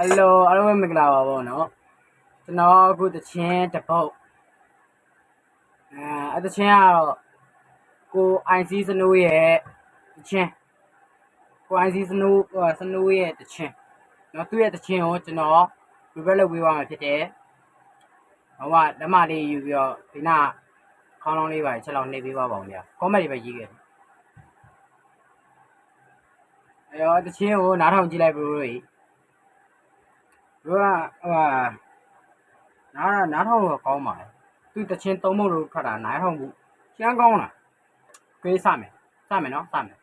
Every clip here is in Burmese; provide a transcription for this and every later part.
ဟယ်လိုအားလုံးပဲမင်္ဂလာပါဗောနော်ကျွန်တော်အခုတချင်းတစ်ပုတ်အဲအတချင်းကတော့ကို IC စနိုးရဲ့တချင်းကို IC စနိုးဟိုစနိုးရဲ့တချင်းနော်သူ့ရဲ့တချင်းကိုကျွန်တော် review လုပ်ပေးပါမှာဖြစ်တယ်ဟိုကဓမ္မလေးယူပြီးတော့ဒီနာခေါင်းလောင်းလေးပါချက်လောက်နှိပ်ပေးပါပါဦးဗျာ comment တွေပဲရေးခဲ့တယ်အဲတော့တချင်းကိုနားထောင်ကြည့်လိုက်ဘရိုတွေတို့ကဟိုဟာနားနားထောင်တော့ကောင်းပါလေ သူတချင်းသုံးဖို့လို့ထွက်တာနားထောင်ဖို့ရှမ်းကောင်းလားကြေးစမယ်စမယ်နော်စမယ်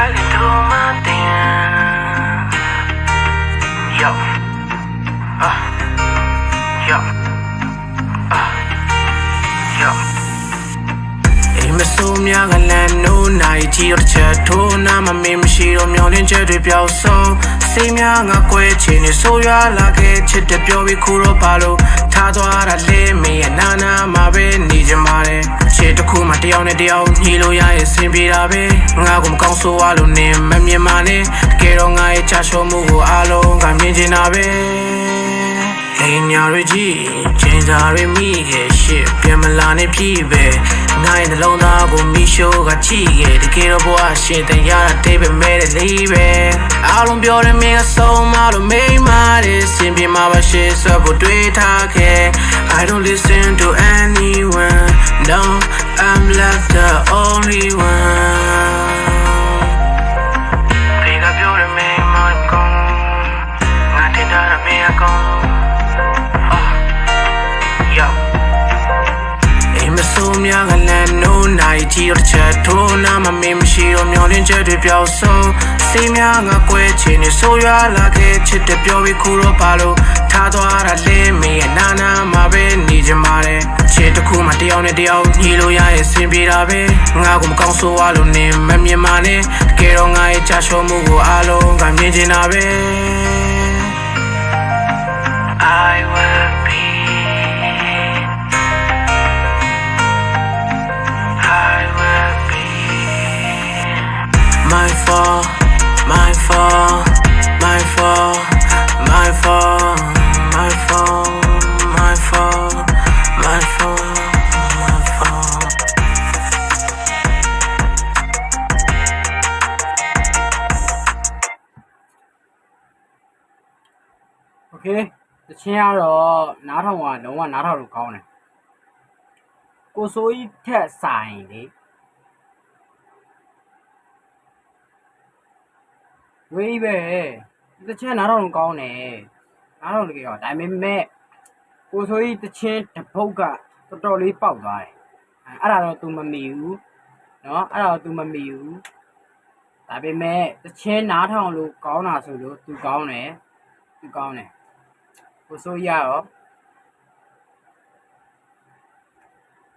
I can do ဆိုးများကလည်းနိုးနိုင်ကြည့်တော့ချက်ထိုးနာမမင်းမရှိတော့မျောလင်းချက်တွေပျောက်ဆုံးစိတ်များငါကွဲချင်နေဆိုးရွားလာခဲ့ချစ်တဲ့ပြောပြီးခုတော့ပါလို့ထားသွားတာလေမင်းရဲ့နာနာမှာပဲနေကြမှာတယ်ချစ်တစ်ခုမှတယောက်နဲ့တယောက်ညီလို့ရရင်စင်ပြေတာပဲငါကမကောင်းဆိုးရလို့နေမမြင်မှနဲ့တကယ်တော့ငါရဲ့ချရှုံးမှုကိုအားလုံးကမြင်ချင်တာပဲ အိမ်ညာရကြီးချင်းစာရမိရဲ့ရှစ်ပြန်မလာနေပြီပဲငါရဲ့နှလုံးသားကိုမိရှိုးကကြည့်ရဲ့တကယ်တော့ဘဝရှင်တန်ရတာတိတ်ပဲမဲတဲ့လေးပဲအားလုံးပြောတယ်မင်းကဆုံးမလို့မိမ့်မာတယ်စင်ပြေမှာပါရှေ့ဆက်ဖို့တွေးထားခဲ့ I don't listen to anyone no I'm left the only one Yo အိမ်မဆိုးများကလည်းနိုးနိုင်ကြည့်တော့ချက်ထိုးနာမမင်းမရှိတော့မျောလင်းချက်တွေပျောက်ဆုံးစိတ်များငါကွဲချင်နေဆိုးရွားလာခဲ့ချစ်တဲ့ပြောပြီးခုတော့ပါလို့ထားသွားတာလေမင်းရဲ့နာနာမှာပဲနေကြမှာတယ်ချစ်တစ်ခုမှတယောက်နဲ့တယောက်ညီလို့ရရင်စင်ပြေတာပဲငါကမကောင်းဆိုးရလို့နေမမြင်မှနဲ့တကယ်တော့ငါရဲ့ချရှုံးမှုကိုအားလုံးကမြင်ချင်တာပဲ fault, my fault, my fault, my fault, my fault, my fault, my fault. OK，这亲家说拿套啊，侬啊拿套就高呢。ကိုစိုးကြီးထက်ဆိုင်လေ ဝေးပဲတချင်းနားထောင်လို့ကောင်းတယ်နားထောင်လို့ကြောဒါပေမဲ့ကိုစိုးကြီးတချင်းတစ်ပုတ်ကတော်တော်လေးပေါက်သွားတယ်အဲ့အဲ့ဒါတော့ तू မမီဘူးเนาะအဲ့ဒါတော့ तू မမီဘူးဒါပေမဲ့တချင်းနားထောင်လို့ကောင်းတာဆိုလို့ तू ကောင်းတယ် तू ကောင်းတယ်ကိုစိုးရရော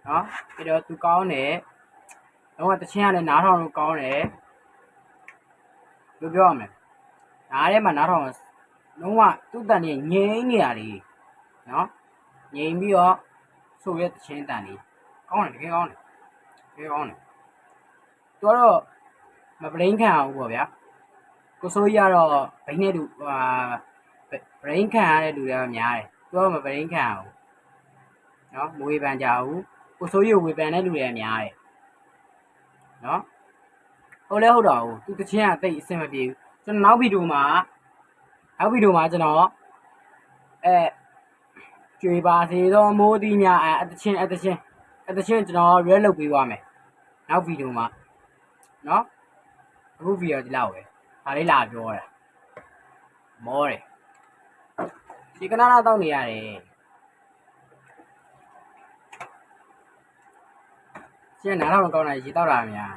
နော်ပြီးတော့သူကောင်းတယ်တော့တချင်းကလည်းနားထောင်လို့ကောင်းတယ် ဘယ်လိုပြောရမလဲနားထဲမှာနားထောင်လုံးဝသူ့တန်ကြီးငြိမ်းနေရတယ်နော်ငြိမ်ပြီးတော့ဆိုရဲတချင်းတန်ကြီးကောင်းတယ်တကယ်ကောင်းတယ်တကယ်ကောင်းတယ်သူကတော့မပလိန်ခံအောင်ပေါ့ဗျာကိုစိုးရကတော့ဘိန်းနဲ့တူဟာ brain ခံရတဲ့လူတွေကများတယ်သူကမ brain ခံအောင်နော်မဝေပန်ကြဘူးကိုစိုးရဝေပန်တဲ့လူတွေကများတယ်နော် ဟုတ်လဲဟုတ်တော့ဘူးသူတချင်းကတိတ်အဆင်မပြေဘူးကျွန်တော်နောက်ဗီဒီယိုမှာနောက်ဗီဒီယိုမှာကျွန်တော်အဲကျွေပါစေသောမိုးသီးများအဲအတချင်းအတချင်းအတချင်းကျွန်တော် real လုပ်ပေးသွားမယ်နောက်ဗီဒီယိုမှာနော်အခုဗီဒီယိုဒီလောက်ပဲဒါလေးလာပြောတာမောတယ်ဒီကနာနာတောက်နေရတယ်ကျင်းနားတော့မကောင်းတာရေတောက်တာများ